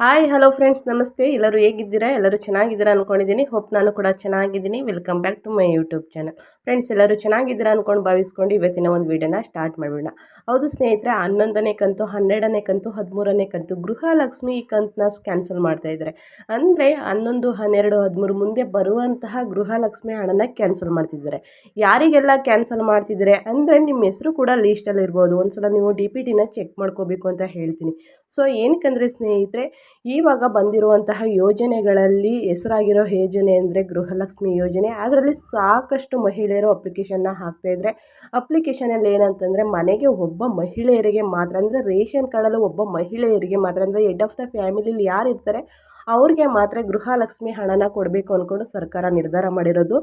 Hi hello friends ನಮಸ್ತೆ. ಎಲ್ಲರೂ ಹೇಗಿದ್ದೀರಾ? ಎಲ್ಲರೂ ಚೆನ್ನಾಗಿದ್ದೀರಾ ಅಂದ್ಕೊಂಡಿದ್ದೀನಿ ಹೋಪ್ ನಾನು ಕೂಡ ಚೆನ್ನಾಗಿದ್ದೀನಿ. Welcome back to my YouTube channel friends ಎಲ್ಲರೂ ಚೆನ್ನಾಗಿದ್ದೀರಾ ಅಂದ್ಕೊಂಡು ಭಾವಿಸ್ಕೊಂಡು ಇವತ್ತಿನ ಒಂದು ವೀಡಿಯೋನ ಸ್ಟಾರ್ಟ್ ಮಾಡೋಣ ಹೌದು ಸ್ನೇಹಿತರೆ, ಹನ್ನೊಂದನೇ ಕಂತು, ಹನ್ನೆರಡನೇ ಕಂತು, ಹದಿಮೂರನೇ ಕಂತು ಗೃಹಲಕ್ಷ್ಮಿ ಈ ಕಂತನ್ನ ಕ್ಯಾನ್ಸಲ್ ಮಾಡ್ತಾ ಇದ್ದಾರೆ. ಅಂದರೆ ಹನ್ನೊಂದು, ಹನ್ನೆರಡು, ಹದಿಮೂರು ಮುಂದೆ ಬರುವಂತಹ ಗೃಹಲಕ್ಷ್ಮಿ ಹಣನ ಕ್ಯಾನ್ಸಲ್ ಮಾಡ್ತಿದ್ದಾರೆ. ಯಾರಿಗೆಲ್ಲ ಕ್ಯಾನ್ಸಲ್ ಮಾಡ್ತಿದ್ದಾರೆ? ಅಂದರೆ ನಿಮ್ಮ ಹೆಸರು ಕೂಡ ಲೀಸ್ಟಲ್ಲಿ ಇರ್ಬೋದು ಒಂದ್ಸಲ ನೀವು ಡಿ ಪಿ ಟಿನ ಚೆಕ್ ಮಾಡ್ಕೋಬೇಕು ಅಂತ ಹೇಳ್ತೀನಿ. ಸೊ ಏನಕ್ಕಂದರೆ ಸ್ನೇಹಿತರೆ ಇವಾಗ ಬಂದಿರುವಂತಹ ಯೋಜನೆಗಳಲ್ಲಿ ಹೆಸರಾಗಿರೋ ಯೋಜನೆ ಅಂದರೆ ಗೃಹಲಕ್ಷ್ಮಿ ಯೋಜನೆ. ಅದರಲ್ಲಿ ಸಾಕಷ್ಟು ಮಹಿಳೆಯರು ಅಪ್ಲಿಕೇಶನ್ನ ಹಾಕ್ತಾಯಿದ್ರೆ ಅಪ್ಲಿಕೇಶನಲ್ಲಿ ಏನಂತಂದರೆ ಮನೆಗೆ ಒಬ್ಬ ಮಹಿಳೆಯರಿಗೆ ಮಾತ್ರ ಅಂದರೆ ರೇಷನ್ ಕಾರ್ಡಲ್ಲಿ ಒಬ್ಬ ಮಹಿಳೆಯರಿಗೆ ಮಾತ್ರ ಅಂದರೆ ಹೆಡ್ ಆಫ್ ದ ಫ್ಯಾಮಿಲಿಲಿ ಯಾರು ಇರ್ತಾರೆ ಅವ್ರಿಗೆ ಮಾತ್ರ ಗೃಹಲಕ್ಷ್ಮಿ ಹಣನ ಕೊಡಬೇಕು ಅಂದ್ಕೊಂಡು ಸರ್ಕಾರ ನಿರ್ಧಾರ ಮಾಡಿರೋದು.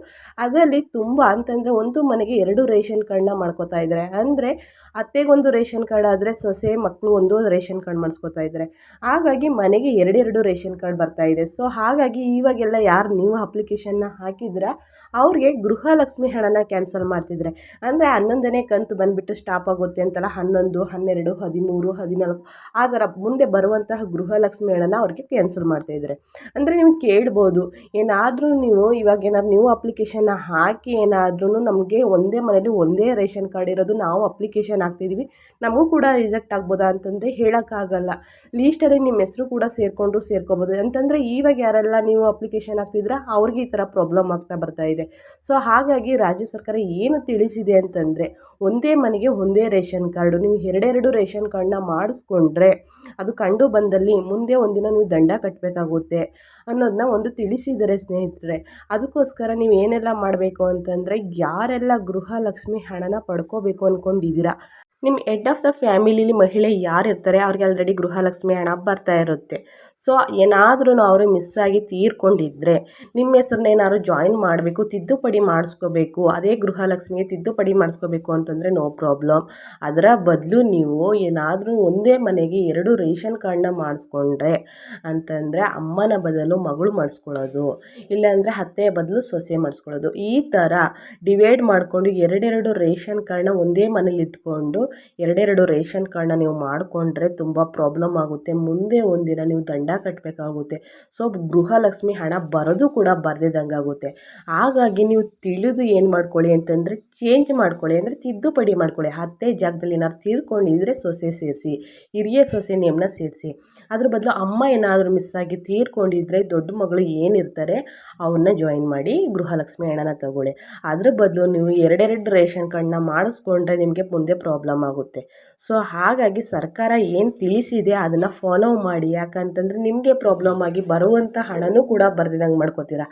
ಅದರಲ್ಲಿ ತುಂಬ ಅಂತಂದರೆ ಒಂದು ಮನೆಗೆ ಎರಡು ರೇಷನ್ ಕಾರ್ಡ್ನ ಮಾಡ್ಕೋತಾ ಇದ್ದಾರೆ. ಅಂದರೆ ಅತ್ತೆಗೊಂದು ರೇಷನ್ ಕಾರ್ಡ್ ಆದರೆ ಸೊಸೆ ಮಕ್ಕಳು ಒಂದು ರೇಷನ್ ಕಾರ್ಡ್ ಮಾಡಿಸ್ಕೋತಾ ಇದ್ದಾರೆ. ಹಾಗಾಗಿ ಮನೆಗೆ ಎರಡೆರಡು ರೇಷನ್ ಕಾರ್ಡ್ ಬರ್ತಾ ಇದೆ. ಸೊ ಹಾಗಾಗಿ ಇವಾಗೆಲ್ಲ ಯಾರು ನೀವು ಅಪ್ಲಿಕೇಶನ್ನ ಹಾಕಿದ್ರೆ ಅವ್ರಿಗೆ ಗೃಹಲಕ್ಷ್ಮಿ ಹಣನ ಕ್ಯಾನ್ಸಲ್ ಮಾಡ್ತಿದ್ರೆ. ಅಂದರೆ ಹನ್ನೊಂದನೇ ಕಂತು ಬಂದುಬಿಟ್ಟು ಸ್ಟಾಪ್ ಆಗುತ್ತೆ ಅಂತಲ್ಲ, ಹನ್ನೊಂದು, ಹನ್ನೆರಡು, ಹದಿಮೂರು, ಹದಿನಾಲ್ಕು, ಆ ಥರ ಮುಂದೆ ಬರುವಂತಹ ಗೃಹಲಕ್ಷ್ಮಿ ಹಣನ ಅವ್ರಿಗೆ ಕ್ಯಾನ್ಸಲ್ ಮಾಡ್ತಾ ಇದ್ದಾರೆ ಅಂದರೆ ನೀವು ಕೇಳ್ಬೋದು, ಏನಾದರೂ ನೀವು ಇವಾಗ ಏನಾದ್ರು ನೀವು ಅಪ್ಲಿಕೇಶನ್ನ ಹಾಕಿ ಏನಾದ್ರೂ ನಮಗೆ ಒಂದೇ ಮನೇಲಿ ಒಂದೇ ರೇಷನ್ ಕಾರ್ಡ್ ಇರೋದು ನಾವು ಅಪ್ಲಿಕೇಶನ್ ಹಾಕ್ತಿದ್ದೀವಿ ನಮಗೂ ಕೂಡ ರಿಜೆಕ್ಟ್ ಆಗ್ಬೋದಾ ಅಂತಂದರೆ ಹೇಳೋಕ್ಕಾಗಲ್ಲ. ಲೀಸ್ಟಲ್ಲಿ ನಿಮ್ಮ ಹೆಸರು ಕೂಡ ಸೇರಿಕೊಂಡು ಸೇರ್ಕೋಬೋದು. ಅಂತಂದರೆ ಇವಾಗ ಯಾರೆಲ್ಲ ನೀವು ಅಪ್ಲಿಕೇಶನ್ ಹಾಕ್ತಿದ್ರ ಅವ್ರಿಗೆ ಈ ಥರ ಪ್ರಾಬ್ಲಮ್ ಆಗ್ತಾ ಬರ್ತಾ ಇದೆ. ಸೊ ಹಾಗಾಗಿ ರಾಜ್ಯ ಸರ್ಕಾರ ಏನು ತಿಳಿಸಿದೆ ಅಂತಂದರೆ, ಒಂದೇ ಮನೆಗೆ ಒಂದೇ ರೇಷನ್ ಕಾರ್ಡು, ನೀವು ಎರಡೆರಡು ರೇಷನ್ ಕಾರ್ಡನ್ನ ಮಾಡಿಸ್ಕೊಂಡ್ರೆ ಅದು ಕಂಡು ಬಂದಲ್ಲಿ ಮುಂದೆ ಒಂದಿನ ನೀವು ದಂಡ ಕಟ್ಟಬೇಕಾಗುತ್ತೆ ಅನ್ನೋದನ್ನ ಒಂದು ತಿಳಿಸಿದರೆ ಸ್ನೇಹಿತರೆ. ಅದಕ್ಕೋಸ್ಕರ ನೀವು ಏನೆಲ್ಲ ಮಾಡಬೇಕು ಅಂತಂದರೆ ಯಾರೆಲ್ಲ ಗೃಹಲಕ್ಷ್ಮಿ ಹಣನ ಪಡ್ಕೋಬೇಕು ಅಂದ್ಕೊಂಡಿದ್ದೀರಾ ನಿಮ್ಮ ಹೆಡ್ ಆಫ್ ದ ಫ್ಯಾಮಿಲಿಲಿ ಮಹಿಳೆ ಯಾರು ಇರ್ತಾರೆ, ಅವ್ರಿಗೆ ಆಲ್ರೆಡಿ ಗೃಹಲಕ್ಷ್ಮಿ ಹಣ ಬರ್ತಾ ಇರುತ್ತೆ. ಸೊ ಏನಾದ್ರೂ ಅವರು ಮಿಸ್ ಆಗಿ ತೀರ್ಕೊಂಡಿದ್ರೆ, ನಿಮ್ಮ ಹೆಸರನ್ನ ಏನಾದ್ರು ಜಾಯಿನ್ ಮಾಡಬೇಕು, ತಿದ್ದುಪಡಿ ಮಾಡಿಸ್ಕೋಬೇಕು, ಅದೇ ಗೃಹಲಕ್ಷ್ಮಿಗೆ ತಿದ್ದುಪಡಿ ಮಾಡಿಸ್ಕೋಬೇಕು ಅಂತಂದರೆ ನೋ ಪ್ರಾಬ್ಲಮ್ ಅದರ ಬದಲು ನೀವು ಏನಾದರೂ ಒಂದೇ ಮನೆಗೆ ಎರಡು ರೇಷನ್ ಕಾರ್ಡ್ನ ಮಾಡಿಸ್ಕೊಂಡ್ರೆ ಅಂತಂದರೆ ಅಮ್ಮನ ಬದಲು ಮಗಳು ಮಾಡಿಸ್ಕೊಳ್ಳೋದು, ಇಲ್ಲಾಂದರೆ ಅತ್ತೆ ಬದಲು ಸೊಸೆ ಮಾಡಿಸ್ಕೊಳ್ಳೋದು. ಈ ಥರ ಡಿವೈಡ್ ಮಾಡಿಕೊಂಡು ಎರಡೆರಡು ರೇಷನ್ ಕಾರ್ಡ್ನ ಒಂದೇ ಮನೇಲಿ ಇದ್ಕೊಂಡು ಎರಡೆರಡು ರೇಷನ್ ಕಾರ್ಡ್ನ ನೀವು ಮಾಡಿಕೊಂಡ್ರೆ ತುಂಬ ಪ್ರಾಬ್ಲಮ್ ಆಗುತ್ತೆ. ಮುಂದೆ ಒಂದಿನ ನೀವು ದಂಡ ಕಟ್ಟಬೇಕಾಗುತ್ತೆ ಸೊ ಗೃಹಲಕ್ಷ್ಮಿ ಹಣ ಬರೋದು ಕೂಡ ಬರ್ದಿದ್ದಂಗೆ ಆಗುತ್ತೆ. ಹಾಗಾಗಿ ನೀವು ತಿಳಿದು ಏನು ಮಾಡ್ಕೊಳ್ಳಿ ಅಂತಂದರೆ ಚೇಂಜ್ ಮಾಡ್ಕೊಳ್ಳಿ ಅಂದರೆ ತಿದ್ದುಪಡಿ ಮಾಡ್ಕೊಳ್ಳಿ. ಹತ್ತೇ ಜಾಗದಲ್ಲಿ ಏನಾದ್ರು ತೀರ್ಕೊಂಡಿದ್ರೆ ಸೊಸೆ ಸೇರಿಸಿ, ಹಿರಿಯ ಸೊಸೆ ನೇಮನ್ನ ಸೇರಿಸಿ. ಅದ್ರ ಬದಲು ಅಮ್ಮ ಏನಾದರೂ ಮಿಸ್ ಆಗಿ ತೀರ್ಕೊಂಡಿದ್ರೆ ದೊಡ್ಡ ಮಗಳು ಏನಿರ್ತಾರೆ ಅವನ್ನ ಜಾಯಿನ್ ಮಾಡಿ ಗೃಹಲಕ್ಷ್ಮಿ ಹಣನ ತಗೊಳ್ಳಿ. ಅದ್ರ ಬದಲು ನೀವು ಎರಡೆರಡು ರೇಷನ್ ಕಾರ್ಡ್ನ ಮಾಡಿಸ್ಕೊಂಡ್ರೆ ನಿಮಗೆ ಮುಂದೆ ಪ್ರಾಬ್ಲಮ್ ಆಗುತ್ತೆ ಸೊ ಹಾಗಾಗಿ ಸರ್ಕಾರ ಏನು ತಿಳಿಸಿದೆ ಅದನ್ನು ಫಾಲೋ ಮಾಡಿ. ಯಾಕಂತಂದರೆ ನಿಮಗೆ ಪ್ರಾಬ್ಲಮ್ ಆಗಿ ಬರುವಂಥ ಹಣನೂ ಕೂಡ ಬರ್ದಿದಂಗೆ ಮಾಡ್ಕೋತೀರಾ?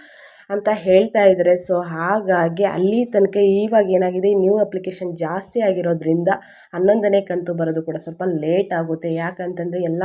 ಅಂತ ಹೇಳ್ತಾ ಇದ್ದಾರೆ ಸೊ ಹಾಗಾಗಿ ಅಲ್ಲಿ ತನಕ ಇವಾಗ ಏನಾಗಿದೆ ನ್ಯೂ ಅಪ್ಲಿಕೇಶನ್ ಜಾಸ್ತಿ ಆಗಿರೋದ್ರಿಂದ ಹನ್ನೊಂದನೇ ಕಂತು ಬರೋದು ಕೂಡ ಸ್ವಲ್ಪ ಲೇಟ್ ಆಗುತ್ತೆ. ಯಾಕಂತಂದರೆ ಎಲ್ಲ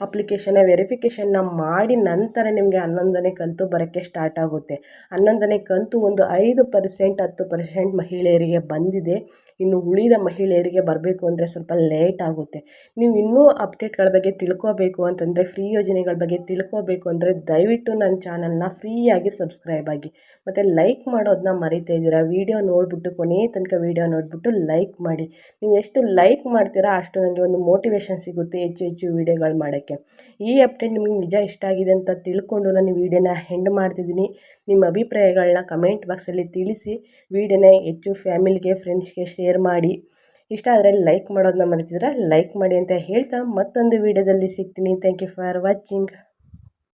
ಅಪ್ಲಿಕೇಶನ್ನ ವೆರಿಫಿಕೇಷನ್ನ ಮಾಡಿ ನಂತರ ನಿಮಗೆ ಹನ್ನೊಂದನೇ ಕಂತು ಬರೋಕ್ಕೆ ಸ್ಟಾರ್ಟ್ ಆಗುತ್ತೆ. ಹನ್ನೊಂದನೇ ಕಂತು ಒಂದು ಐದು ಪರ್ಸೆಂಟ್ ಹತ್ತು ಪರ್ಸೆಂಟ್ ಮಹಿಳೆಯರಿಗೆ ಬಂದಿದೆ. ಇನ್ನು ಉಳಿದ ಮಹಿಳೆಯರಿಗೆ ಬರಬೇಕು ಅಂದರೆ ಸ್ವಲ್ಪ ಲೇಟ್ ಆಗುತ್ತೆ. ನೀವು ಇನ್ನೂ ಅಪ್ಡೇಟ್ಗಳ ಬಗ್ಗೆ ತಿಳ್ಕೋಬೇಕು ಅಂತಂದರೆ ಫ್ರೀ ಯೋಜನೆಗಳ ಬಗ್ಗೆ ತಿಳ್ಕೋಬೇಕು ಅಂದರೆ ದಯವಿಟ್ಟು ನನ್ನ ಚಾನಲ್ನ ಫ್ರೀಯಾಗಿ ಸಬ್ಸ್ಕ್ರೈಬ್ ಆಗಿ ಮತ್ತು ಲೈಕ್ ಮಾಡೋದನ್ನ ಮರಿತಾ ಇದ್ದೀರಾ? ವೀಡಿಯೋ ನೋಡಿಬಿಟ್ಟು ಕೊನೆಯ ತನಕ ವೀಡಿಯೋ ನೋಡಿಬಿಟ್ಟು ಲೈಕ್ ಮಾಡಿ. ನೀವು ಎಷ್ಟು ಲೈಕ್ ಮಾಡ್ತೀರಾ ಅಷ್ಟು ನನಗೆ ಒಂದು ಮೋಟಿವೇಶನ್ ಸಿಗುತ್ತೆ ಹೆಚ್ಚು ಹೆಚ್ಚು ವೀಡಿಯೋಗಳು ಮಾಡೋಕ್ಕೆ. ಈ ಅಪ್ಡೇಟ್ ನಿಮಗೆ ನಿಜ ಇಷ್ಟ ಆಗಿದೆ ಅಂತ ತಿಳ್ಕೊಂಡು ನಾನು ವೀಡಿಯೋನ ಹೆಂಡ್ ಮಾಡ್ತಿದ್ದೀನಿ. ನಿಮ್ಮ ಅಭಿಪ್ರಾಯಗಳನ್ನ ಕಮೆಂಟ್ ಬಾಕ್ಸಲ್ಲಿ ತಿಳಿಸಿ. ವೀಡಿಯೋನ ಹೆಚ್ಚು ಫ್ಯಾಮಿಲಿಗೆ ಫ್ರೆಂಡ್ಸ್ಗೆ ಶೇರ್ ಮಾಡಿ. ಇಷ್ಟ ಆದರೆ ಲೈಕ್ ಮಾಡೋದನ್ನ ಮರೆತಿದ್ರೆ ಲೈಕ್ ಮಾಡಿ ಅಂತ ಹೇಳ್ತಾ ಮತ್ತೊಂದು ವೀಡಿಯೋದಲ್ಲಿ ಸಿಗ್ತೀನಿ. Thank you for watching